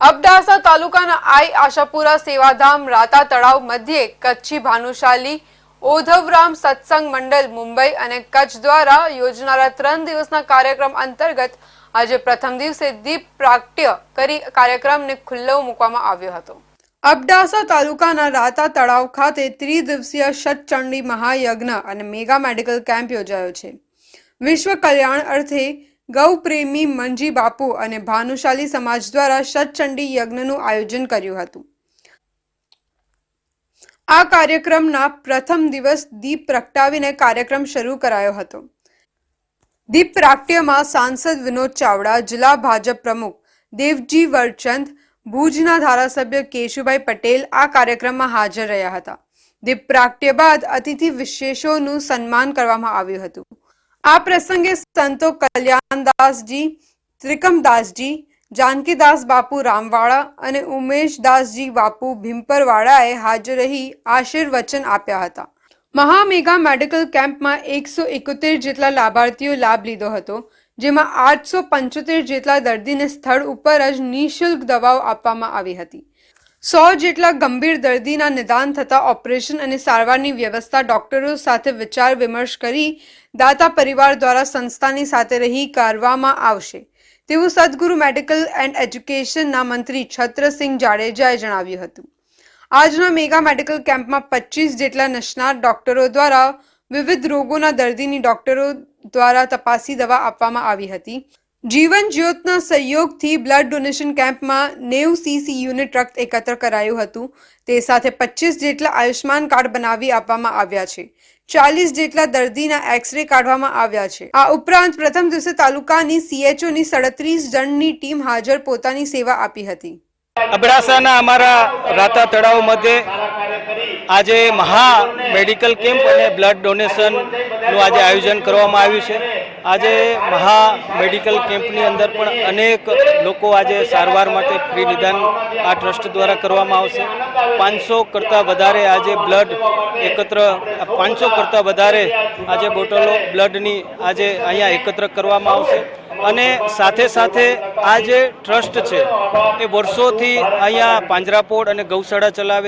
અબડાસા તાલુકાના આઈ આશાપુરા સેવાધામ રાતા તળાવ મધ્યે કચ્છી ભાનુશાલી ઓધવરામ સત્સંગ મંડળ મુંબઈ અને કચ્છ દ્વારા યોજનારા ત્રણ દિવસના કાર્યક્રમ અંતર્ગત આજે પ્રથમ દિવસે દીપ પ્રાગટ્ય કરી કાર્યક્રમને ખુલ્લો મૂકવામાં આવ્યો હતો. અબડાસા તાલુકાના રાતા તળાવ ખાતે ત્રિદિવસીય શતચંડી મહાયજ્ઞ અને મેગા મેડિકલ કેમ્પ યોજાયો છે. વિશ્વ કલ્યાણ અર્થે ગૌ પ્રેમી મંજી બાપુ અને ભાનુશાલી સમાજ દ્વારા સતચંડી યજ્ઞનું આયોજન કર્યું હતું. આ કાર્યક્રમના પ્રથમ દિવસ દીપ પ્રગટાવીને કાર્યક્રમ શરૂ કરાયો હતો. દીપ પ્રાગટ્યમાં સાંસદ વિનોદ ચાવડા, જિલ્લા ભાજપ પ્રમુખ દેવજી વરચંદ, ભુજના ધારાસભ્ય કેશુભાઈ પટેલ આ કાર્યક્રમમાં હાજર રહ્યા હતા. દીપ પ્રાગટ્ય બાદ અતિથિ વિશેષોનું સન્માન કરવામાં આવ્યું હતું. આ પ્રસંગે સંતો કલ્યાણદાસજી, ત્રિકમદાસજી, જાનકીદાસ બાપુ રામવાળા અને ઉમેશદાસજી બાપુ ભીમપરવાળાએ હાજર રહી આશીર્વચન આપ્યા હતા. મહામેગા મેડિકલ કેમ્પમાં એકસો એકોતેર જેટલા લાભાર્થીઓ લાભ લીધો હતો, જેમાં આઠસો પંચોતેર જેટલા દર્દીને સ્થળ ઉપર જ નિઃશુલ્ક દવાઓ આપવામાં આવી હતી. સો જેટલા ગંભીર દર્દીના નિદાન થતા ઓપરેશન અને સારવારની વ્યવસ્થા ડોક્ટરો સાથે વિચાર વિમર્શ કરી દાતા પરિવાર દ્વારા સંસ્થાની સાથે રહી કરવામાં આવશે. તેવું સદગુરુ મેડિકલ એન્ડ એજ્યુકેશનના મંત્રી છત્રસિંહ જાડેજાએ જણાવ્યું હતું. આજના મેગા મેડિકલ કેમ્પમાં પચીસ જેટલા નિષ્ણાત ડોક્ટરો દ્વારા વિવિધ રોગોના દર્દીની ડોક્ટરો દ્વારા તપાસી દવા આપવામાં આવી હતી. જીવન જ્યોતના સહયોગથી બ્લડ ડોનેશન કેમ્પમાં નેવ સીસી યુનિટ રક્ત એકત્ર કરાયું હતું. તે સાથે પચીસ જેટલા આયુષ્માન કાર્ડ બનાવી આપવામાં આવ્યા છે. ચાલીસ જેટલા દર્દીના એક્સરે કાઢવામાં આવ્યા છે. આ ઉપરાંત પ્રથમ દિવસે તાલુકાની સીએચઓની સડત્રીસ જણની ટીમ હાજર પોતાની સેવા આપી હતી. અબડાસાના અમારા રાતા તળાવ મધ્યે આજે મહા મેડિકલ કેમ્પ અને બ્લડ ડોનેશનનું આજે આયોજન કરવામાં આવ્યું છે. આજે મહા મેડિકલ કેમ્પની અંદર પણ અનેક લોકો આજે સારવાર માટે ફ્રી નિદાન આ ટ્રસ્ટ દ્વારા કરવામાં આવશે. પાંચસો કરતાં વધારે આજે બ્લડ એકત્ર, પાંચસો કરતાં વધારે આજે બોટલો બ્લડની આજે અહીંયા એકત્ર કરવામાં આવશે. અને સાથે સાથે આ જે ટ્રસ્ટ છે, એ વર્ષોથી અહીંયા પાંજરાપોળ અને ગૌશાળા ચલાવે